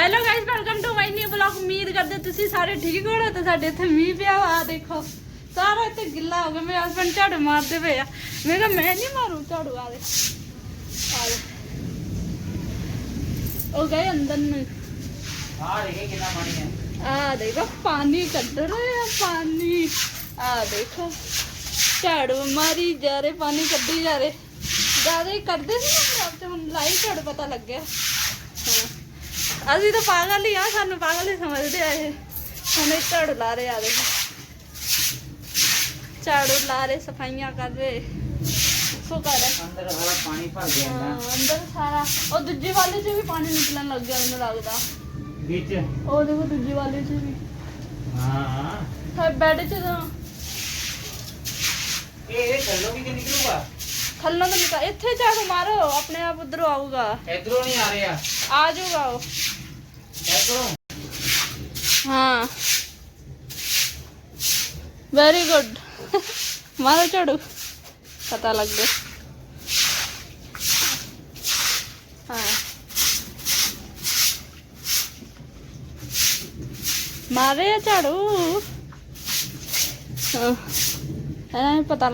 Hello guys welcome to my new blog ਉਮੀਦ ਕਰਦੇ ਤੁਸੀਂ ਸਾਰੇ ਠੀਕ ਹੋਣਾ ਤੇ ਸਾਡੇ ਇੱਥੇ ਮੀਂਹ ਪਿਆ ਵਾ ਦੇਖੋ ਸਾਰਾ ਇੱਥੇ ਗਿੱਲਾ ਹੋ ਗਿਆ ਮੇਰੇ ਹਸਬੰਡ ਝਾੜੂ ਮਾਰਦੇ ਪਏ ਆ। ਮੈਂ ਕਿਹਾ ਮੈਂ ਨਹੀਂ ਮਾਰੂ ਝਾੜੂ ਆ ਦੇ। ਆ ਉਹ ਗਏ ਅੰਦਰ ਨੂੰ। ਆ ਦੇਖੇ ਕਿੰਨਾ ਪਾਣੀ ਹੈ। ਆ ਦੇਖੋ ਪਾਣੀ ਕੱਢ ਰਹੇ ਆ ਪਾਣੀ। ਆ ਦੇਖੋ। ਝਾੜੂ ਮਾਰੀ ਜਾ ਰਹੇ ਪਾਣੀ ਕੱਢੀ ਜਾ ਰਹੇ। ਹੀ ਕਰਦੇ ਸੀ ਨਾ ਪੰਜਾਬ ਤੇ ਹੁਣ ਲਾਈ ਝਾੜੂ ਪਤਾ ਲੱਗਿਆ। ਅਸੀਂ ਤਾਂ ਪਾਗਲ ਹੀ ਆ ਸਾਨੂੰ ਪਾਗਲ ਹੀ ਸਮਝਦੇ ਆ ਇਹ। ਇਹ ਝਾੜੂ ਲਾ ਰਹੇ ਆ ਦੇਖੋ। ਝਾੜੂ ਲਾ ਰਹੇ ਸਫਾਈਆਂ ਕਰ ਰਹੇ। ਸੋ ਕਰ ਅੰਦਰ ਸਾਰਾ ਪਾਣੀ ਭਰ ਗਿਆ ਹਾਂ, ਨਾ। ਅੰਦਰ ਸਾਰਾ। ਉਹ ਦੂਜੀ ਵਾਲੇ 'ਚ ਵੀ ਪਾਣੀ ਨਿਕਲਣ ਲੱਗ ਗਿਆ ਮੈਨੂੰ ਲੱਗਦਾ। ਵਿੱਚ? ਉਹ ਦੇਖੋ ਦੂਜੀ ਵਾਲੇ 'ਚ ਵੀ। ਹਾਂ। ਹਾਂ ਹਾਂ ਬੈੱਡ 'ਚ ਤਾਂ। ਇਹ ਇਹ ਥੱਲੋਂ ਵੀ ਕਿ ਨਿਕਲੂਗਾ? ਥੱਲੋਂ ਤੋਂ ਨਿਕਲ ਇੱਥੇ ਝਾੜੂ ਮਾਰੋ ਆਪਣੇ ਆਪ ਉਧਰੋਂ ਆਊਗਾ। ਇਧਰੋਂ ਨਹੀਂ ਆ ਰਿਹਾ ਆ। ਜਾਊਗਾ ਉਹ। ਇਧਰੋਂ? ਹਾਂ। ਵੈਰੀ ਗੁੱਡ ਮਾਰੋ ਝਾੜੂ। ਪਤਾ ਲੱਗ ਗਿਆ। ਹਾਂ। ਮਾਰੇ ਝਾੜੂ। ਹਾਂ। ਇਹਨਾਂ ਨੂੰ ਪਤਾ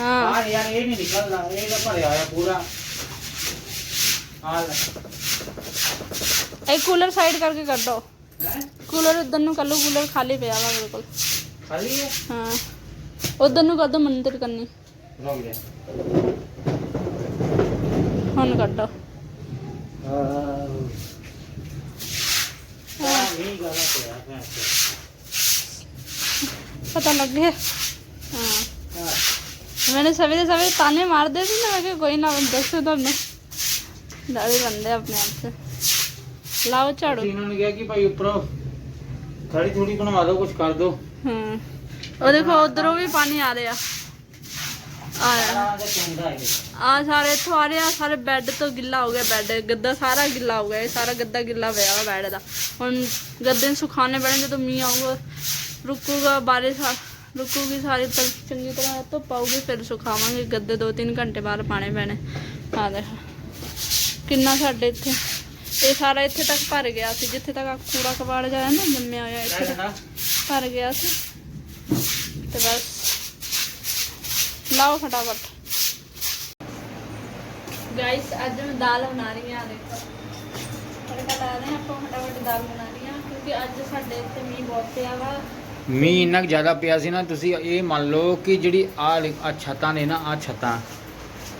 ਚਾਹੀਦਾ ਤੇ ਹੁਣ ਇਧਰੋਂ ਆਊਗਾ ਹਾਂ। ਆ ਯਾਰ ਇਹ ਨਹੀਂ ਨਿਕਲਦਾ ਇਹ ਤਾਂ ਭਰਿਆ ਹੋਇਆ ਪੂਰਾ। ਆ ਲੈ। ਇਹ ਕੂਲਰ ਸਾਈਡ ਕਰਕੇ ਕੱਢੋ ਹੈਂ? ਕੂਲਰ ਉਧਰ ਨੂੰ ਕੱਲੋ ਕੂਲਰ ਖਾਲੀ ਪਿਆ ਵਾ ਬਿਲਕੁਲ। ਖਾਲੀ ਹੈ? ਹਾਂ। ਉਧਰ ਨੂੰ ਕੱਢੋ ਮੰਦਰ ਕਰਨੀ। ਰੁਕ ਜਾ ਹੁਣ ਕੱਢੋ ਹਾਂ ਨਹੀਂ ਗਾਣਾ ਪਿਆ ਪਤਾ ਲੱਗ ਗਿਆ। मैंने सवेरे सवेरे ताने मार दे थे ना कि कोई ना दस तो मैं दादी बंदे अपने आप से। लाओ चाड़ो इन्होंने कहा कि भाई ऊपर थोड़ी थोड़ी बनवा दो कुछ कर दो। हम्म। और देखो उधरों भी पानी आ रहा ਆ ਸਾਰੇ ਇੱਥੋਂ ਆ ਰਿਹਾ ਸਾਰੇ ਬੈੱਡ ਤੋਂ ਗਿੱਲਾ ਹੋ ਗਿਆ ਬੈੱਡ ਗੱਦਾ ਸਾਰਾ ਗਿੱਲਾ ਹੋ ਗਿਆ ਇਹ ਸਾਰਾ ਗੱਦਾ ਗਿੱਲਾ ਪਿਆ ਵਾ ਬੈੱਡ ਦਾ ਹੁਣ ਗੱਦੇ ਨੂੰ ਸੁਖਾਣੇ ਪੈਣੇ ਜਦੋਂ ਮੀਂਹ ਆਊਗਾ ਰੁਕੂਗਾ ਰੁਕੂਗੀ ਸਾਰੀ ਤਰ੍ਹਾਂ ਚੰਗੀ ਤਰ੍ਹਾਂ ਧੁੱਪ ਆਊਗੀ, ਫਿਰ ਸੁਖਾਵਾਂਗੇ ਗੱਦੇ 2-3 ਘੰਟੇ ਬਾਅਦ ਪਾਣੇ ਪੈਣੇ। ਆ ਦੇਖ, ਕਿੰਨਾ ਸਾਡੇ ਇੱਥੇ, ਇਹ ਸਾਰਾ ਇੱਥੇ ਤੱਕ ਭਰ ਗਿਆ ਸੀ, ਜਿੱਥੇ ਤੱਕ ਆਹ ਕੂੜਾ ਕਬਾੜ ਜਾਇਆ ਨਾ ਜੰਮਿਆ ਹੋਇਆ ਇੱਥੇ ਤੱਕ ਭਰ ਗਿਆ ਸੀ। ਤੇ ਬਸ, ਲਾਓ ਫਟਾਫਟ। ਗਾਇਸ ਅੱਜ ਮੈਂ ਦਾਲ ਬਣਾ ਰਹੀ ਹਾਂ ਦੇਖੋ। ਤੜਕਾ ਲਾ ਰਹੇ ਹਾਂ ਆਪਾਂ, ਫਟਾਫਟ ਦਾਲ ਬਣਾ ਰਹੀ ਹਾਂ, ਕਿਉਂਕਿ ਅੱਜ ਸਾਡੇ ਇੱਥੇ ਮੀਂਹ ਬਹੁਤ ਪਿਆ ਵਾ। ਮੀਂਹ ਇੰਨਾ ਕੁ ਜ਼ਿਆਦਾ ਪਿਆ ਸੀ ਨਾ, ਤੁਸੀਂ ਇਹ ਮੰਨ ਲਓ ਕਿ ਜਿਹੜੀ ਆ ਆ ਛੱਤਾਂ ਨੇ ਨਾ ਆ ਛੱਤਾਂ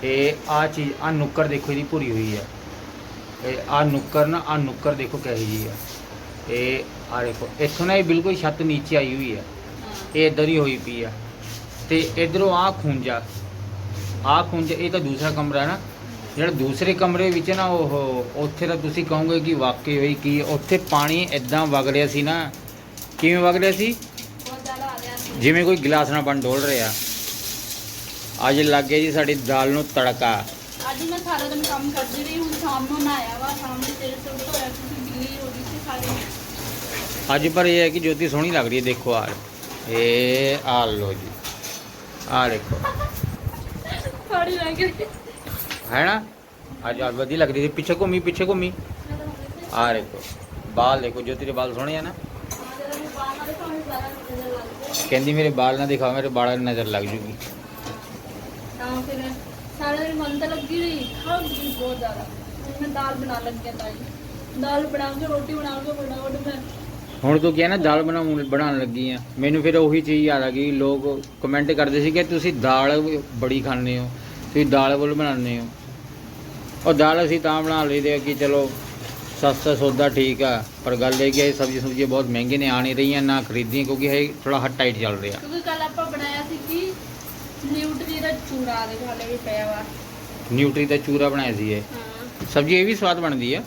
ਇਹ ਆ ਚੀਜ਼ ਆ ਨੁੱਕਰ ਦੇਖੋ ਇਹਦੀ ਭੁਰੀ ਹੋਈ ਆ। ਇਹ ਆ ਨੁੱਕਰ ਨਾ ਆ ਨੁੱਕਰ ਦੇਖੋ ਕਿਹੋ ਜੀ ਆ। ਇਹ ਆ ਦੇਖੋ, ਇੱਥੋਂ ਨਾ ਇਹ ਬਿਲਕੁਲ ਛੱਤ ਨੀਚੇ ਆਈ ਹੋਈ ਹੈ ਇਹ ਇੱਧਰ ਹੀ ਹੋਈ ਪਈ ਆ। ਤੇ ਇਧਰੋਂ ਆ ਖੁੰਜਾ ਆ। ਖੁੰਜਾ, ਇਹ ਤਾਂ ਦੂਸਰਾ ਕਮਰਾ ਹੈ ਨਾ। ਜਿਹੜਾ ਦੂਸਰੇ ਕਮਰੇ ਵਿੱਚ ਨਾ, ਉਹ ਉੱਥੇ ਤਾਂ ਤੁਸੀਂ ਕਹੋਗੇ ਕਿ ਵਾਕਈ ਹੋਈ ਕੀ, ਉੱਥੇ ਪਾਣੀ ਇਦਾਂ ਵਗ ਰਿਹਾ ਸੀ ਨਾ। ਕਿਵੇਂ ਵਗ ਰਿਹਾ ਸੀ ਬਹੁਤ ਜ਼ਿਆਦਾ ਆ ਰਿਹਾ ਸੀ ਜਿਵੇਂ ਕੋਈ ਗਲਾਸ ਨਾਲ ਬਣ ਡੋਲ ਰਿਹਾ। ਅੱਜ ਲੱਗ ਗਿਆ ਜੀ ਸਾਡੀ ਦਾਲ ਨੂੰ ਤੜਕਾ। ਅੱਜ ਮੈਂ ਸਾਰਾ ਦਿਨ ਕੰਮ ਕਰਦੀ ਰਹੀ ਹੁਣ ਸ਼ਾਮ ਨੂੰ ਨਹਾਇਆ ਵਾ ਸ਼ਾਮ ਦੇ ਤੇਰੇ ਸੁੱਟ ਹੋਇਆ ਸੀ ਗਿੱਲੀ ਹੋ ਗਈ ਸੀ ਸਾਰੀ ਅੱਜ ਪਰ ਇਹ ਹੈ ਕਿ ਜੋਤੀ ਸੋਹਣੀ ਲੱਗ ਰਹੀ ਹੈ ਦੇਖੋ ਆ ਇਹ ਆ ਲੋ ਜੀ ਆ ਦੇਖੋ। ਥੋੜੀ ਲੱਗ ਗਈ ਹੈ ਨਾ? ਅੱਜ ਆ ਵਧੀਆ ਲੱਗ ਰਹੀ ਹੈ ਪਿੱਛੇ ਘੁੰਮੀ ਪਿੱਛੇ ਘੁੰਮੀ। ਆ ਦੇਖੋ ਬਾਲ ਦੇਖੋ ਜੋਤੀ ਦੇ ਬਾਲ ਸੋਹਣੇ ਆ ਨਾ। ਕਹਿੰਦੀ ਮੇਰੇ ਬਾਲ ਨਾ ਦਿਖਾਓ ਮੇਰੇ ਬਾਲਾਂ ਨੂੰ ਨਜ਼ਰ ਲੱਗ ਜੂਗੀ। ਤਾਂ ਫਿਰ ਸਾਰਾ ਦਿਨ ਮਨ ਤਾਂ ਲੱਗੀ ਰਹੀ ਖਾਣ ਦੀ ਬਹੁਤ ਜ਼ਿਆਦਾ। ਹੁਣ ਮੈਂ ਦਾਲ ਬਣਾ ਲੱਗੀ ਹਾਂ ਤਾਈ। ਦਾਲ ਬਣਾ ਕੇ ਰੋਟੀ ਬਣਾ ਕੇ ਫਟਾਫਟ ਮੈਂ ਹੁਣ ਤੂੰ ਕਿਹਾ ਨਾ ਦਾਲ ਬਣਾਉਣ ਬਣਾਉਣ ਲੱਗੀ ਆ। ਮੈਨੂੰ ਫਿਰ ਉਹੀ ਚੀਜ਼ ਯਾਦ ਆ ਗਈ ਲੋਕ ਕਮੈਂਟ ਕਰਦੇ ਸੀ ਕਿ ਤੁਸੀਂ ਦਾਲ ਬੜੀ ਖਾਂਦੇ ਹੋ ਤੁਸੀਂ ਦਾਲ ਬੋਲ ਬਣਾਉਂਦੇ ਹੋ। ਉਹ ਦਾਲ ਅਸੀਂ ਤਾਂ ਬਣਾ ਲਈਦੇ ਆ ਕਿ ਚਲੋ ਸਸਤਾ ਸੌਦਾ ਠੀਕ ਆ ਪਰ ਗੱਲ ਇਹ ਕਿ ਇਹ ਸਬਜ਼ੀ ਸੁਬਜ਼ੀ ਬਹੁਤ ਮਹਿੰਗੇ ਨੇ ਆ ਨਹੀਂ ਰਹੀਆਂ ਨਾ ਖਰੀਦੀਆਂ ਕਿਉਂਕਿ ਇਹ ਥੋੜਾ ਹੱਟ ਟਾਈਟ ਚੱਲ ਰਿਹਾ। ਕਿਉਂਕਿ ਕੱਲ ਆਪਾਂ ਬਣਾਇਆ ਸੀ ਕਿ ਨਿਊਟਰੀ ਦਾ ਚੂਰਾ ਦੇ ਹਾਲੇ ਵੀ ਪਿਆ ਵਾ। ਨਿਊਟਰੀ ਦਾ ਚੂਰਾ ਬਣਾਇਆ ਸੀ ਇਹ। ਹਾਂ। ਸਬਜ਼ੀ ਇਹ ਵੀ ਸਵਾਦ ਬਣਦੀ ਆ?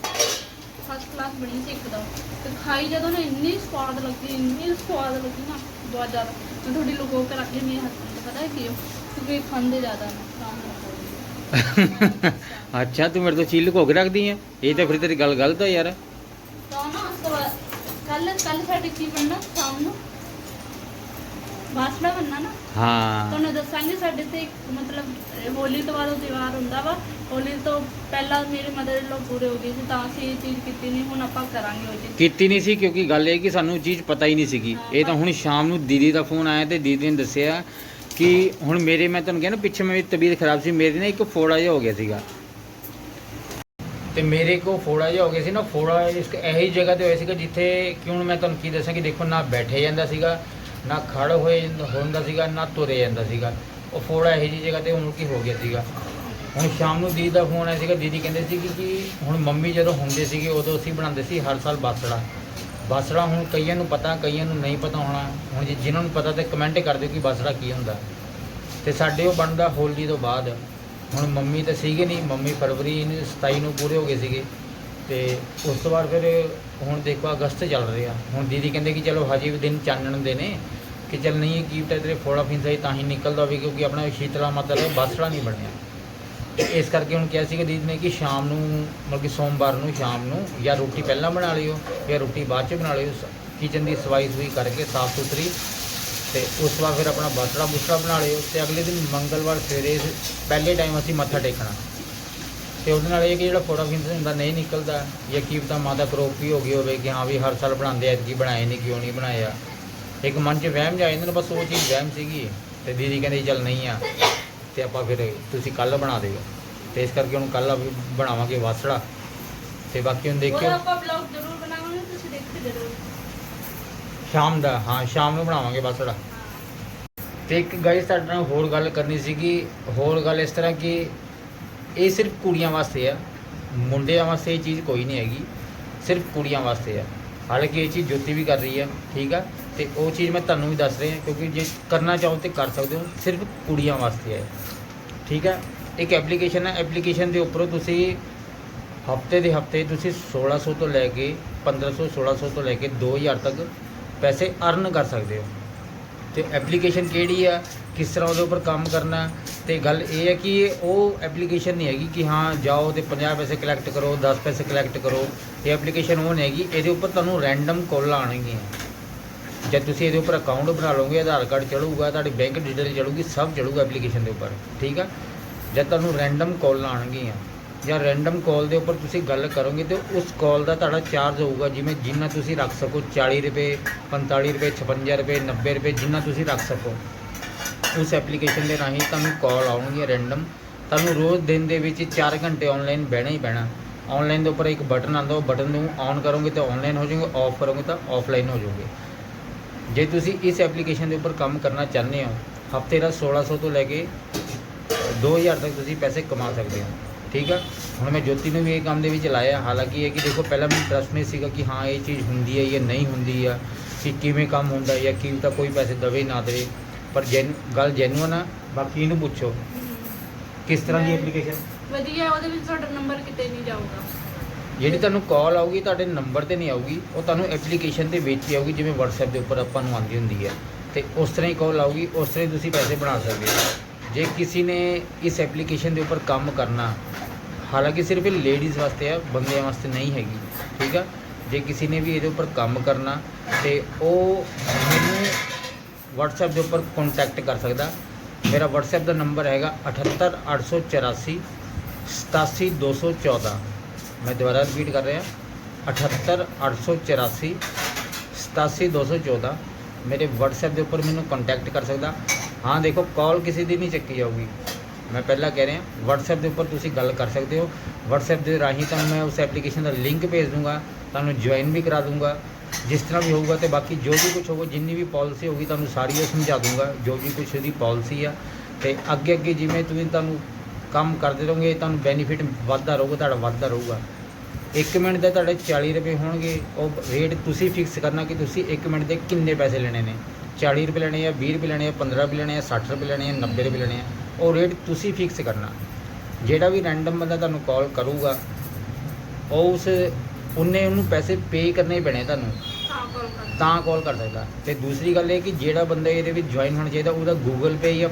ਫਸਟ ਕਲਾਸ ਬਣੀ ਸੀ ਇੱਕਦਮ। ਤੇ ਖਾਈ ਜਦੋਂ ਨਾ ਇੰਨੀ ਸਵਾਦ ਲੱਗੀ ਇੰਨੀ ਸਵਾਦ ਲੱਗੀ ਨਾ ਬਹੁਤ ਜ਼ਿਆਦਾ। ਮੈਂ ਥੋੜੀ ਲੁਕੋ ਕੇ ਰੱਖ ਲਈ ਮੇਰੇ ਹੱਥ ਪਤਾ ਹੈ ਕਿਉਂ ਕਿਉਂਕਿ ਖਾਂਦੇ ਜ਼ਿਆਦਾ ਨੇ ਕੰਮ ਨਾ ਅੱਛਾ ਤੂੰ ਮੇਰੇ ਤੋਂ ਚੀਲ ਲੁਕੋ ਕੇ ਰੱਖਦੀ ਆ ਇਹ ਤਾਂ ਫਿਰ ਤੇਰੀ ਗੱਲ ਗਲਤ ਆ ਯਾਰ। ਤਾਂ ਨਾ ਕੱਲ ਕੱਲ ਸਾਡੇ ਕੀ ਬਣਨਾ ਸ਼ਾਮ ਨੂੰ? ਬਾਸੜਾ ਬੰਨਾ ਨਾ? ਹਾਂ। ਤੁਹਾਨੂੰ ਦੱਸਾਂਗੇ ਸਾਡੇ ਤੇ ਇੱਕ ਮਤਲਬ ਹੋਲੀ ਤੋਂ ਬਾਅਦ ਉਹ ਤਿਉਹਾਰ ਹੁੰਦਾ ਵਾ। ਹੋਲੀ ਤੋਂ ਪਹਿਲਾਂ ਮੇਰੇ ਮਦਰ ਲੋ ਪੂਰੇ ਹੋ ਗਏ ਸੀ ਤਾਂ ਅਸੀਂ ਇਹ ਚੀਜ਼ ਕੀਤੀ ਨਹੀਂ ਹੁਣ ਆਪਾਂ ਕਰਾਂਗੇ ਉਹ ਚੀਜ਼। ਕੀਤੀ ਨਹੀਂ ਸੀ ਕਿਉਂਕਿ ਗੱਲ ਇਹ ਕਿ ਸਾਨੂੰ ਚੀਜ਼ ਪਤਾ ਹੀ ਨਹੀਂ ਸੀਗੀ। ਇਹ ਤਾਂ ਹੁਣ ਸ਼ਾਮ ਨੂੰ ਦੀਦੀ ਦਾ ਫੋਨ ਆਇਆ ਤੇ ਦੀਦੀ ਨੇ ਦੱਸਿਆ ਕਿ ਹੁਣ ਮੇਰੇ, ਮੈਂ ਤੁਹਾਨੂੰ ਕਿਹਾ ਨਾ, ਪਿੱਛੇ ਮੇਰੀ ਤਬੀਅਤ ਖਰਾਬ ਸੀ, ਮੇਰੇ ਨਾ ਇੱਕ ਫੋੜਾ ਜਿਹਾ ਹੋ ਗਿਆ ਸੀਗਾ। ਤੇ ਮੇਰੇ ਕੋ ਫੋੜਾ ਜਿਹਾ ਹੋ ਗਿਆ ਸੀ ਨਾ, ਫੋੜਾ ਇਸ ਇਹੀ ਜਗ੍ਹਾ ਤੇ ਹੋਇਆ ਸੀਗਾ ਜਿੱਥੇ ਕਿ ਹੁਣ ਮੈਂ ਤੁਹਾਨੂੰ ਕੀ ਦੱਸਾਂ ਕਿ ਦੇਖੋ, ਨਾ ਬੈਠੇ ਜਾਂਦਾ ਸੀਗਾ, ਨਾ ਖੜ ਹੋਏ ਹੁੰਦਾ ਸੀਗਾ, ਨਾ ਤੁਰੇ ਜਾਂਦਾ ਸੀਗਾ। ਉਹ ਫੋੜਾ ਇਹੀ ਜਿਹੀ ਜਗ੍ਹਾ ਤੇ ਹੁਣ ਕੀ ਹੋ ਗਿਆ ਸੀਗਾ। ਹੁਣ ਸ਼ਾਮ ਨੂੰ ਦੀਦੀ ਦਾ ਫੋਨ ਆਇਆ ਸੀਗਾ, ਦੀਦੀ ਕਹਿੰਦੇ ਸੀ ਕਿ ਹੁਣ ਮੰਮੀ ਜਦੋਂ ਹੁੰਦੇ ਸੀਗੇ, ਉਦੋਂ ਅਸੀਂ ਬਣਾਉਂਦੇ ਸੀ ਹਰ ਸਾਲ ਬਾਸੜਾ। ਬਾਸੜਾ ਹੁਣ ਕਈਆਂ ਨੂੰ ਪਤਾ, ਕਈਆਂ ਨੂੰ ਨਹੀਂ ਪਤਾ ਹੋਣਾ। ਹੁਣ ਜੇ ਜਿਨ੍ਹਾਂ ਨੂੰ ਪਤਾ ਤੇ ਕਮੈਂਟ ਕਰ ਦਿਓ ਕਿ ਬਾਸੜਾ ਕੀ ਹੁੰਦਾ। ਤੇ ਸਾਡੇ ਉਹ ਬਣਦਾ ਹੋਲੀ ਤੋਂ ਬਾਅਦ। ਹੁਣ ਮੰਮੀ ਤਾਂ ਸੀਗੇ ਨਹੀਂ, ਮੰਮੀ ਫਰਵਰੀ ਨੂੰ 27 ਨੂੰ ਪੂਰੇ ਹੋ ਗਏ ਸੀਗੇ। ਤੇ ਉਸ ਤੋਂ ਬਾਅਦ ਫਿਰ ਹੁਣ ਦੇਖੋ ਅਗਸਤ ਚੱਲ ਰਿਹਾ। ਹੁਣ ਦੀਦੀ ਕਹਿੰਦੇ ਕਿ ਚਲੋ ਹਜੇ ਵੀ ਦਿਨ ਚਾਨਣ ਦੇ ਨੇ। ਕਿ ਚੱਲ ਨਹੀਂ ਇਹ ਕੀਪਟਾ ਤੇਰੇ ਫੋੜਾ ਫਿੰਸਾ ਹੀ ਤਾਂ ਹੀ ਨਿਕਲਦਾ ਵੀ ਕਿਉਂਕਿ ਆਪਣਾ ਸ਼ੀਤਲਾ ਮਾਤਾ ਦਾ ਬਾਸੜਾ ਨਹੀਂ ਬਣਿਆ। ਤੇ ਇਸ ਕਰਕੇ ਹੁਣ ਕਿਹਾ ਸੀਗਾ ਦੀਦੀ ਨੇ ਕਿ ਸ਼ਾਮ ਨੂੰ, ਮਤਲਬ ਕਿ ਸੋਮਵਾਰ ਨੂੰ, ਸ਼ਾਮ ਨੂੰ ਜਾਂ ਰੋਟੀ ਪਹਿਲਾਂ ਬਣਾ ਲਿਓ ਜਾਂ ਰੋਟੀ ਬਾਅਦ ਚ ਬਣਾ ਲਿਓ ਕਿਚਨ ਦੀ ਸਫ਼ਾਈ ਸੁਈ ਕਰਕੇ ਸਾਫ਼ ਸੁਥਰੀ ਤੇ ਉਸ ਤੋਂ ਬਾਅਦ ਫਿਰ ਆਪਣਾ ਬਾਸੜਾ ਬੁਸੜਾ ਬਣਾ ਲਿਓ ਤੇ ਅਗਲੇ ਦਿਨ ਮੰਗਲਵਾਰ ਸਵੇਰੇ ਪਹਿਲੇ ਟਾਈਮ ਅਸੀਂ ਮੱਥਾ ਟੇਕਣਾ। ਤੇ ਉਹਦੇ ਨਾਲ ਇਹ ਕਿ ਜਿਹੜਾ ਫੋਟੋ ਫਿੰਸ ਹੁੰਦਾ, ਨਹੀਂ ਨਿਕਲਦਾ ਜਾਂ ਕੀ ਪਤਾ ਮਾਤਾ ਕਰੋਪ ਵੀ ਹੋ ਗਈ ਹੋਵੇ ਕਿ ਹਾਂ ਵੀ ਹਰ ਸਾਲ ਬਣਾਉਂਦੇ ਐ ਕੀ ਬਣਾਏ ਨਹੀਂ ਕਿਉਂ ਨਹੀਂ ਬਣਾਇਆ। ਇੱਕ ਮਨ 'ਚ ਵਹਿਮ ਜਾ ਜਾਂਦਾ ਬਸ ਉਹ ਚੀਜ਼ ਵਹਿਮ ਸੀਗੀ। ਤੇ ਦੀਦੀ ਕਹਿੰਦੀ ਚੱਲ ਨਹੀਂ ਆ। ਤੇ ਆਪਾਂ ਫਿਰ ਤੁਸੀਂ ਕੱਲ ਬਣਾ ਦਿਓ। ਤੇ ਇਸ ਕਰਕੇ ਹੁਣ ਕੱਲ ਬਣਾਵਾਂਗੇ ਵਾਸੜਾ। ਤੇ ਬਾਕੀ ਹੁਣ ਦੇਖਿਓ। ਆਪਾਂ ਬਲੌਗ ਜ਼ਰੂਰ ਬਣਾਵਾਂਗੇ ਤੁਸੀਂ ਦੇਖਿਓ ਜ਼ਰੂਰ ਸ਼ਾਮ ਦਾ ਹਾਂ ਸ਼ਾਮ ਨੂੰ ਬਣਾਵਾਂਗੇ ਵਾਸੜਾ। ਤੇ ਇੱਕ ਗਾਇਸ ਤੁਹਾਡੇ ਨਾਲ ਹੋਰ ਗੱਲ ਕਰਨੀ ਸੀਗੀ। ਹੋਰ ਗੱਲ ਇਸ ਤਰ੍ਹਾਂ ਕਿ ਇਹ ਸਿਰਫ ਕੁੜੀਆਂ ਵਾਸਤੇ ਆ। ਮੁੰਡਿਆਂ ਵਾਸਤੇ ਇਹ ਚੀਜ਼ ਕੋਈ ਨਹੀਂ ਹੈਗੀ। ਸਿਰਫ ਕੁੜੀਆਂ ਵਾਸਤੇ ਆ। ਹਾਲਾਂਕਿ ਇਹ ਚੀਜ਼ ਜੋਤੀ ਵੀ ਕਰ ਰਹੀ ਆ ਠੀਕ ਆ। ਤੇ ਉਹ ਚੀਜ਼ ਮੈਂ ਤੁਹਾਨੂੰ ਵੀ ਦੱਸ ਰਿਹਾ ਕਿਉਂਕਿ ਜੇ ਕਰਨਾ ਚਾਹੋ ਤੇ ਕਰ ਸਕਦੇ ਹੋ। ਸਿਰਫ ਕੁੜੀਆਂ ਵਾਸਤੇ ਹੈ ਠੀਕ ਹੈ? ਇੱਕ ਐਪਲੀਕੇਸ਼ਨ ਹੈ। ਐਪਲੀਕੇਸ਼ਨ ਦੇ ਉੱਪਰੋਂ ਤੁਸੀਂ ਹਫ਼ਤੇ ਦੇ ਹਫ਼ਤੇ ਤੁਸੀਂ 1600 ਤੋਂ ਲੈ ਕੇ 1500 1600 ਤੋਂ ਲੈ ਕੇ 2000 ਤੱਕ ਪੈਸੇ ਅਰਨ ਕਰ ਸਕਦੇ ਹੋ। ਤੇ ਐਪਲੀਕੇਸ਼ਨ ਕਿਹੜੀ ਆ? ਕਿਸ ਤਰ੍ਹਾਂ ਉਹਦੇ ਉੱਪਰ ਕੰਮ ਕਰਨਾ? ਤੇ ਗੱਲ ਇਹ ਹੈ ਕਿ ਉਹ ਐਪਲੀਕੇਸ਼ਨ ਨਹੀਂ ਹੈਗੀ ਕਿ ਹਾਂ, ਜਾਓ ਤੇ 50 ਪੈਸੇ ਕਲੈਕਟ ਕਰੋ 10 ਪੈਸੇ ਕਲੈਕਟ ਕਰੋ। ਇਹ ਐਪਲੀਕੇਸ਼ਨ ਉਹ ਨਹੀਂ ਹੈਗੀ। ਇਹਦੇ ਉੱਪਰ ਤੁਹਾਨੂੰ ਰੈਂਡਮ ਕਾਲ ਆਉਣਗੀਆਂ। ਜਦ ਤੁਸੀਂ ਇਹਦੇ ਉੱਪਰ ਅਕਾਊਂਟ ਬਣਾ ਲਓਗੇ, ਆਧਾਰ ਕਾਰਡ ਚੜੂਗਾ ਤੁਹਾਡੀ ਬੈਂਕ ਡਿਟੇਲ ਚੜੂਗੀ ਸਭ ਚੜੂਗਾ ਐਪਲੀਕੇਸ਼ਨ ਦੇ ਉੱਪਰ, ਠੀਕ ਆ? ਜਦ ਤੁਹਾਨੂੰ ਰੈਂਡਮ ਕਾਲ ਆਉਣਗੀਆਂ, ਜਾਂ ਰੈਂਡਮ ਕਾਲ ਦੇ ਉੱਪਰ ਤੁਸੀਂ ਗੱਲ ਕਰੋਗੇ, ਤੇ ਉਸ ਕਾਲ ਦਾ ਤੁਹਾਡਾ ਚਾਰਜ ਹੋਊਗਾ, ਜਿਵੇਂ ਜਿੰਨਾ ਤੁਸੀਂ ਰੱਖ ਸਕੋ 40 ਰੁਪਏ 45 ਰੁਪਏ 56 ਰੁਪਏ 90 ਰੁਪਏ, ਜਿੰਨਾ ਤੁਸੀਂ ਰੱਖ ਸਕੋ। ਉਸ ਐਪਲੀਕੇਸ਼ਨ ਦੇ ਰਾਹੀਂ ਤੁਹਾਨੂੰ ਕਾਲ ਆਉਣਗੀਆਂ ਰੈਂਡਮ ਤੁਹਾਨੂੰ ਰੋਜ਼ ਦਿਨ ਦੇ ਵਿੱਚ 4 ਘੰਟੇ ਆਨਲਾਈਨ ਬਹਿਣਾ ਹੀ ਪੈਣਾ ਆਨਲਾਈਨ ਦੇ ਉੱਪਰ ਇੱਕ ਬਟਨ ਆਉਂਦਾ, ਉਹ ਬਟਨ ਨੂੰ ਆਨ ਕਰੋਗੇ ਤਾਂ ਆਨਲਾਈਨ ਹੋ ਜਾਓਗੇ ਆਫ ਕਰੋਗੇ ਤਾਂ ਆਫਲਾਈਨ ਹੋ ਜਾਓਗੇ ਜੇ ਤੁਸੀਂ ਇਸ ਐਪਲੀਕੇਸ਼ਨ ਦੇ ਉੱਪਰ ਕੰਮ ਕਰਨਾ ਚਾਹੁੰਦੇ ਹੋ ਹਫ਼ਤੇ ਦਾ 1600 ਤੋਂ ਲੈ ਕੇ 2000 ਤੱਕ ਤੁਸੀਂ ਪੈਸੇ ਕਮਾ ਸਕਦੇ ਹੋ। ਠੀਕ ਆ? ਹੁਣ ਮੈਂ ਜੋਤੀ ਨੂੰ ਵੀ ਇਹ ਕੰਮ ਦੇ ਵਿੱਚ ਲਾਇਆ ਹਾਲਾਂਕਿ ਇਹ ਕਿ ਦੇਖੋ ਪਹਿਲਾਂ ਮੈਨੂੰ ਟਰਸਟ ਨਹੀਂ ਸੀਗਾ ਕਿ ਹਾਂ ਇਹ ਚੀਜ਼ ਹੁੰਦੀ ਹੈ ਜਾਂ ਨਹੀਂ ਹੁੰਦੀ ਆ ਕਿ ਕਿਵੇਂ ਕੰਮ ਹੁੰਦਾ ਜਾਂ ਕੀ ਤਾਂ ਕੋਈ ਪੈਸੇ ਦਵੇ ਨਾ ਦੇਵੇ। ਪਰ ਜੈਨ ਗੱਲ ਜੈਨੂਅਨ ਆ ਬਾਕੀ ਇਹਨੂੰ ਪੁੱਛੋ। ਕਿਸ ਤਰ੍ਹਾਂ ਦੀ ਐਪਲੀਕੇਸ਼ਨ ਵਧੀਆ ਉਹਦੇ ਵਿੱਚ ਤੁਹਾਡਾ ਨੰਬਰ ਕਿਤੇ ਨਹੀਂ ਜਾਊਗਾ। ਜਿਹੜੀ ਤੁਹਾਨੂੰ ਕਾਲ ਆਊਗੀ, ਤੁਹਾਡੇ ਨੰਬਰ ਤੇ ਨਹੀਂ ਆਊਗੀ, ਉਹ ਤੁਹਾਨੂੰ ਐਪਲੀਕੇਸ਼ਨ 'ਤੇ ਵਿੱਚ ਹੀ ਆਊਗੀ ਜਿਵੇਂ WhatsApp ਦੇ ਉੱਪਰ ਆਪਾਂ ਨੂੰ ਆਉਂਦੀ ਹੁੰਦੀ ਹੈ। ਤੇ ਉਸ ਤਰ੍ਹਾਂ ਹੀ ਕਾਲ ਆਊਗੀ, ਉਸ ਤਰ੍ਹਾਂ ਹੀ ਤੁਸੀਂ ਪੈਸੇ ਬਣਾ ਸਕਦੇ ਹੋ। ਜੇ ਕਿਸੇ ਨੇ ਇਸ ਐਪਲੀਕੇਸ਼ਨ ਦੇ ਉੱਪਰ ਕੰਮ ਕਰਨਾ, ਹਾਲਾਂਕਿ ਸਿਰਫ ਇਹ ਲੇਡੀਜ਼ ਵਾਸਤੇ ਆ, ਬੰਦਿਆਂ ਵਾਸਤੇ ਨਹੀਂ ਹੈਗੀ, ਠੀਕ ਆ? ਜੇ ਕਿਸੇ ਨੇ ਵੀ ਇਹਦੇ ਉੱਪਰ ਕੰਮ ਕਰਨਾ, ਤੇ ਉਹ ਮੈਨੂੰ WhatsApp ਦੇ ਉੱਪਰ ਕੰਟੈਕਟ ਕਰ ਸਕਦਾ। ਮੇਰਾ WhatsApp ਦਾ ਨੰਬਰ ਹੈਗਾ 78884 87214 ਮੈਂ ਦੁਬਾਰਾ ਰਿਪੀਟ ਕਰ ਰਿਹਾ 78884 87214 ਮੇਰੇ WhatsApp ਦੇ ਉੱਪਰ ਮੈਨੂੰ ਕੰਟੈਕਟ ਕਰ ਸਕਦਾ ਹਾਂ ਦੇਖੋ ਕਾਲ ਕਿਸੇ ਦੀ ਨਹੀਂ ਚੱਕੀ ਜਾਊਗੀ ਮੈਂ ਪਹਿਲਾਂ ਕਹਿ ਰਿਹਾ WhatsApp ਦੇ ਉੱਪਰ ਤੁਸੀਂ ਗੱਲ ਕਰ ਸਕਦੇ ਹੋ WhatsApp ਦੇ ਰਾਹੀਂ ਤੁਹਾਨੂੰ ਮੈਂ ਉਸ ਐਪਲੀਕੇਸ਼ਨ ਦਾ ਲਿੰਕ ਭੇਜ ਦੂੰਗਾ ਤੁਹਾਨੂੰ ਜੁਆਇਨ ਵੀ ਕਰਾ ਦੂੰਗਾ ਜਿਸ ਤਰ੍ਹਾਂ ਵੀ ਹੋਊਗਾ ਤੇ ਬਾਕੀ ਜੋ ਵੀ ਕੁਝ ਹੋਊਗਾ ਜਿੰਨੀ ਵੀ ਪਾਲਿਸੀ ਹੋਊਗੀ ਤੁਹਾਨੂੰ ਸਾਰੀ ਉਹ ਸਮਝਾ ਦੂੰਗਾ ਜੋ ਵੀ ਕੁਝ ਉਹਦੀ ਪਾਲਿਸੀ ਆ ਤੇ ਅੱਗੇ ਅੱਗੇ ਜਿਵੇਂ ਤੁਸੀਂ ਤੁਹਾਨੂੰ ਕੰਮ ਕਰਦੇ ਰਹੋਗੇ ਤੁਹਾਨੂੰ ਬੈਨੀਫਿਟ ਵੱਧਦਾ ਰਹੂਗਾ ਤੁਹਾਡਾ ਵੱਧਦਾ ਰਹੂਗਾ 1 ਮਿੰਟ ਦੇ ਤੁਹਾਡੇ 40 ਰੁਪਏ ਹੋਣਗੇ ਉਹ ਰੇਟ ਤੁਸੀਂ ਫਿਕਸ ਕਰਨਾ ਕਿ ਤੁਸੀਂ 1 ਮਿੰਟ ਦੇ ਕਿੰਨੇ ਪੈਸੇ ਲੈਣੇ ਨੇ? 40 ਰੁਪਏ ਲੈਣੇ ਆ 20 ਰੁਪਏ ਲੈਣੇ ਆ 15 ਰੁਪਏ ਲੈਣੇ ਆ 60 ਰੁਪਏ ਲੈਣੇ ਆ 90 ਰੁਪਏ ਲੈਣੇ ਆ ਉਹ ਰੇਟ ਤੁਸੀਂ ਫਿਕਸ ਕਰਨਾ। ਜਿਹੜਾ ਵੀ ਰੈਂਡਮ ਬੰਦਾ ਤੁਹਾਨੂੰ ਕਾਲ ਕਰੂਗਾ ਉਹ ਉਸ ਉਹਨੇ ਉਹਨੂੰ ਪੈਸੇ ਪੇ ਕਰਨੇ ਹੀ ਪੈਣੇ ਤੁਹਾਨੂੰ। ਤਾਂ ਕਾਲ ਕਰ ਸਕਦਾ। ਤੇ ਦੂਸਰੀ ਗੱਲ ਇਹ ਕਿ ਜਿਹੜਾ ਬੰਦਾ ਇਹਦੇ ਵਿੱਚ ਜੁਆਇਨ ਹੋਣਾ ਚਾਹੀਦਾ ਉਹਦਾ ਗੂਗਲ ਪੇ ਜਾਂ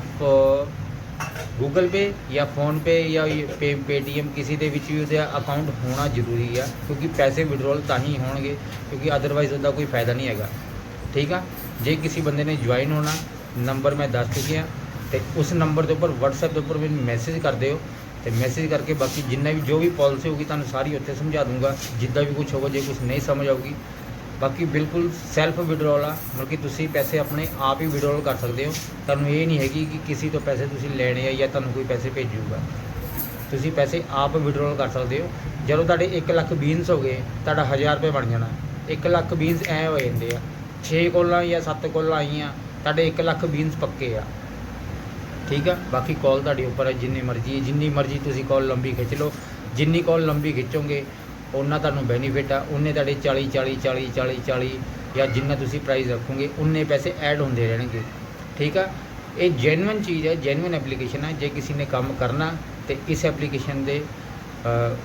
ਗੂਗਲ ਪੇ ਜਾਂ ਫੋਨ ਪੇ ਜਾਂ ਪੇ ਪੇਟੀਐਮ ਕਿਸੇ ਦੇ ਵਿੱਚ ਵੀ ਉਹਦਾ ਅਕਾਊਂਟ ਹੋਣਾ ਜ਼ਰੂਰੀ ਆ, ਕਿਉਂਕਿ ਪੈਸੇ ਵਿਡਰੋਲ ਤਾਂ ਹੀ ਹੋਣਗੇ, ਕਿਉਂਕਿ ਅਦਰਵਾਈਜ਼ ਉਹਦਾ ਕੋਈ ਫਾਇਦਾ ਨਹੀਂ ਹੈਗਾ। ਠੀਕ ਆ? ਜੇ ਕਿਸੇ ਬੰਦੇ ਨੇ ਜੁਆਇਨ ਹੋਣਾ ਨੰਬਰ ਮੈਂ ਦੱਸ ਚੁੱਕਿਆ, ਤੇ ਉਸ ਨੰਬਰ ਦੇ ਉੱਪਰ WhatsApp ਦੇ ਉੱਪਰ ਮੈਨੂੰ ਮੈਸੇਜ ਕਰ ਦਿਓ, ਤੇ ਮੈਸੇਜ ਕਰਕੇ ਬਾਕੀ ਜਿੰਨਾ ਵੀ ਜੋ ਵੀ ਪਾਲਿਸੀ ਹੋਗੀ ਤੁਹਾਨੂੰ ਸਾਰੀ ਉੱਥੇ ਸਮਝਾ ਦੂੰਗਾ। ਜਿੱਦਾਂ ਵੀ ਕੁਝ ਹੋਗਾ ਜੇ ਕੁਝ ਨਹੀਂ ਸਮਝ ਆਊਗੀ ਬਾਕੀ ਬਿਲਕੁਲ ਸੈਲਫ ਵਿਡਰੋਲ ਆ, ਮਤਲਬ ਕਿ ਤੁਸੀਂ ਪੈਸੇ ਆਪਣੇ ਆਪ ਹੀ ਵਿਡਰੋਲ ਕਰ ਸਕਦੇ ਹੋ। ਤੁਹਾਨੂੰ ਇਹ ਨਹੀਂ ਹੈਗੀ ਕਿ ਕਿਸੇ ਤੋਂ ਪੈਸੇ ਤੁਸੀਂ ਲੈਣੇ ਆ ਜਾਂ ਤੁਹਾਨੂੰ ਕੋਈ ਪੈਸੇ ਭੇਜੂਗਾ। ਤੁਸੀਂ ਪੈਸੇ ਆਪ ਵਿਡਰੋਲ ਕਰ ਸਕਦੇ ਹੋ। ਜਦੋਂ ਤੁਹਾਡੇ 1 ਲੱਖ ਬੀਨਸ ਹੋ ਗਏ, ਤੁਹਾਡਾ 1000 ਰੁਪਏ ਬਣ ਜਾਣਾ। 1 ਲੱਖ ਬੀਨਸ ਐ ਹੋ ਜਾਂਦੇ ਆ। 6 ਕੋਲਾਂ ਜਾਂ 7 ਕੋਲਾਂ ਆਈਆਂ, ਤੁਹਾਡੇ 1 ਲੱਖ ਬੀਨਸ ਪੱਕੇ ਆ। ਠੀਕ ਆ? ਬਾਕੀ ਕਾਲ ਤੁਹਾਡੇ ਉੱਪਰ ਹੈ ਜਿੰਨੀ ਮਰਜ਼ੀ ਜਿੰਨੀ ਮਰਜ਼ੀ ਤੁਸੀਂ ਕਾਲ ਲੰਬੀ ਖਿੱਚ ਲਓ। ਜਿੰਨੀ ਕਾਲ ਲੰਬੀ ਖਿੱਚੋਗੇ ਉਹਨਾਂ ਤੁਹਾਨੂੰ ਬੈਨੀਫਿਟ ਆ, ਉਹਨੇ ਤੁਹਾਡੇ 40 40 40 40 40 ਜਾਂ ਜਿੰਨਾ ਤੁਸੀਂ ਪ੍ਰਾਈਸ ਰੱਖੋਗੇ ਉਨੇ ਪੈਸੇ ਐਡ ਹੁੰਦੇ ਰਹਿਣਗੇ। ਠੀਕ ਆ? ਇਹ ਜੈਨੂਇਨ ਚੀਜ਼ ਹੈ ਜੈਨੂਇਨ ਐਪਲੀਕੇਸ਼ਨ ਹੈ ਜੇ ਕਿਸੇ ਨੇ ਕੰਮ ਕਰਨਾ ਤੇ ਇਸ ਐਪਲੀਕੇਸ਼ਨ ਦੇ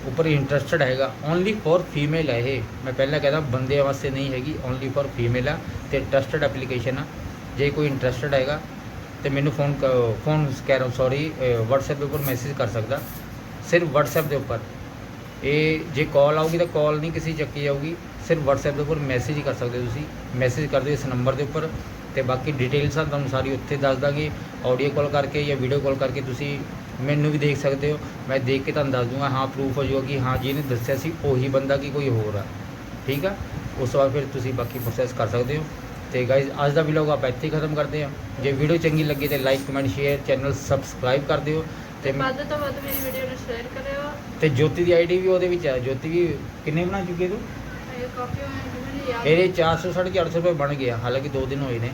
ਉੱਪਰ ਇੰਟਰਸਟਡ ਹੈਗਾ ਓਨਲੀ ਫॉर ਫੀਮੇਲ ਹੈ ਇਹ। ਮੈਂ ਪਹਿਲਾਂ ਕਹਿੰਦਾ ਬੰਦੇ ਵਾਸਤੇ ਨਹੀਂ ਹੈਗੀ ਓਨਲੀ ਫॉर ਫੀਮੇਲ ਆ ਤੇ ਟਰਸਟਡ ਐਪਲੀਕੇਸ਼ਨ ਆ। ਜੇ ਕੋਈ ਇੰਟਰਸਟਡ ਹੈਗਾ ਤੇ ਮੈਨੂੰ ਫੋਨ ਫੋਨ ਕਹਿ ਰਹਾ ਸੌਰੀ WhatsApp ਦੇ ਉੱਪਰ ਮੈਸੇਜ ਕਰ ਸਕਦਾ। ਸਿਰਫ WhatsApp ਦੇ ਉੱਪਰ। ਇਹ ਜੇ ਕਾਲ ਆਊਗੀ ਤਾਂ ਕਾਲ ਨਹੀਂ ਕਿਸੇ ਚੱਕੀ ਜਾਊਗੀ, ਸਿਰਫ WhatsApp ਦੇ ਉੱਪਰ ਮੈਸੇਜ ਹੀ ਕਰ ਸਕਦੇ ਹੋ ਤੁਸੀਂ। ਮੈਸੇਜ ਕਰ ਦਿਓ ਇਸ ਨੰਬਰ ਦੇ ਉੱਪਰ ਤੇ ਬਾਕੀ ਡਿਟੇਲਸ ਆ, ਤੁਹਾਨੂੰ ਸਾਰੀ ਉੱਥੇ ਦੱਸ ਦਾਂਗੇ। ਆਡੀਓ ਕਾਲ ਕਰਕੇ ਜਾਂ ਵੀਡੀਓ ਕਾਲ ਕਰਕੇ ਤੁਸੀਂ ਮੈਨੂੰ ਵੀ ਦੇਖ ਸਕਦੇ ਹੋ। ਮੈਂ ਦੇਖ ਕੇ ਤੁਹਾਨੂੰ ਦੱਸ ਦੂੰਗਾ, ਹਾਂ ਪ੍ਰੂਫ ਹੋ ਜਾਊਗਾ ਕਿ ਹਾਂ, ਜਿਹਨੇ ਦੱਸਿਆ ਸੀ ਉਹੀ ਬੰਦਾ ਕਿ ਕੋਈ ਹੋਰ ਆ। ਠੀਕ ਆ? ਉਸ ਤੋਂ ਬਾਅਦ ਫਿਰ ਤੁਸੀਂ ਬਾਕੀ ਪ੍ਰੋਸੈਸ ਕਰ ਸਕਦੇ ਹੋ। ਤੇ ਗਾਇਜ਼ ਅੱਜ ਦਾ ਵਲੌਗ ਆਪਾਂ ਇੱਥੇ ਹੀ ਖਤਮ ਕਰਦੇ ਹਾਂ। ਜੇ ਵੀਡੀਓ ਚੰਗੀ ਲੱਗੀ ਤੇ like comment share channel subscribe ਕਰ ਦਿਓ। ਤੇ ਵੱਧ ਤੋਂ ਵੱਧ ਮੇਰੀ ਵੀਡੀਓ ਨੂੰ ਸ਼ੇਅਰ ਕਰਿਓ। ਤੇ ਜੋਤੀ ਦੀ ਆਈਡੀ ਵੀ ਉਹਦੇ ਵਿੱਚ ਹੈ ਜੋਤੀ ਵੀ ਕਿੰਨੇ ਬਣਾ ਚੁੱਕੀ ਤੂੰ? ਇਹ ਕਾਫੀ ਮੈਨੂੰ ਯਾਦ। ਇਹਦੇ 400 450 ਰੁਪਏ ਬਣ ਗਿਆ ਹਾਲਾਂਕਿ 2 ਦਿਨ ਹੋਏ ਨੇ।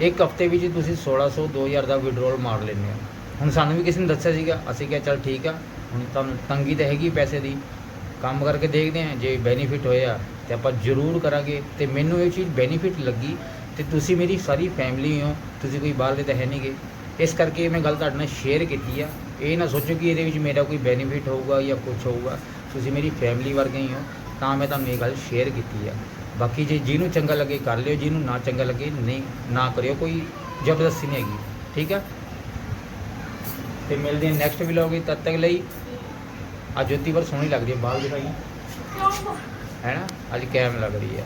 ਇੱਕ ਹਫ਼ਤੇ ਵਿੱਚ ਤੁਸੀਂ 1600 2000 ਦਾ ਵਿਡਰੋਲ ਮਾਰ ਲੈਂਦੇ ਹੋ। ਹੁਣ ਸਾਨੂੰ ਵੀ ਕਿਸੇ ਨੇ ਦੱਸਿਆ ਸੀਗਾ। ਅਸੀਂ ਕਿਹਾ ਚੱਲ ਠੀਕ ਆ। ਹੁਣ ਤੁਹਾਨੂੰ ਤੰਗੀ ਤਾਂ ਹੈਗੀ ਪੈਸੇ ਦੀ। ਕੰਮ ਕਰਕੇ ਦੇਖਦੇ ਹਾਂ ਜੇ ਬੈਨੀਫਿਟ ਹੋਇਆ ਤੇ ਆਪਾਂ ਜ਼ਰੂਰ ਕਰਾਂਗੇ। ਤੇ ਮੈਨੂੰ ਇਹ ਚੀਜ਼ ਬੈਨੀਫਿਟ ਲੱਗੀ ਤੇ ਤੁਸੀਂ ਮੇਰੀ ਸਾਰੀ ਫੈਮਿਲੀ ਹੋ। ਤੁਸੀਂ ਕੋਈ ਬਾਹਰਲੇ ਤਾਂ ਹੈ ਨਹੀਂਗੇ ਇਸ ਕਰਕੇ ਮੈਂ ਗੱਲ ਤੁਹਾਡੇ ਨਾਲ ਸ਼ੇਅਰ ਕੀਤੀ ਆ। ਇਹ ਨਾ ਸੋਚੋ ਕਿ ਇਹਦੇ ਵਿੱਚ ਮੇਰਾ ਕੋਈ ਬੈਨੀਫਿਟ ਹੋਊਗਾ ਜਾਂ ਕੁਝ ਹੋਊਗਾ। ਤੁਸੀਂ ਮੇਰੀ ਫੈਮਿਲੀ ਵਰਗੇ ਹੀ ਹੋ ਤਾਂ ਮੈਂ ਤੁਹਾਨੂੰ ਇਹ ਗੱਲ ਸ਼ੇਅਰ ਕੀਤੀ ਆ। ਬਾਕੀ ਜੇ ਜਿਹਨੂੰ ਚੰਗਾ ਲੱਗੇ ਕਰ ਲਿਓ ਜਿਹਨੂੰ ਨਾ ਚੰਗਾ ਲੱਗੇ ਨਹੀਂ ਨਾ ਕਰਿਓ ਕੋਈ ਜ਼ਬਰਦਸਤੀ ਨਹੀਂ ਹੈਗੀ ਠੀਕ ਆ? ਤੇ ਮਿਲਦੇ ਹਾਂ ਨੈਕਸਟ ਵਲੌਗ ਵਿੱਚ ਤਦ ਤੱਕ ਲਈ ਆ ਜੋਤੀ ਪਰ ਸੋਹਣੀ ਲੱਗਦੀ ਹੈ ਬਾਲ ਦਿਖਾਈ। ਹੈ ਨਾ ਅੱਜ ਕੈਮ ਲੱਗ ਰਹੀ ਹੈ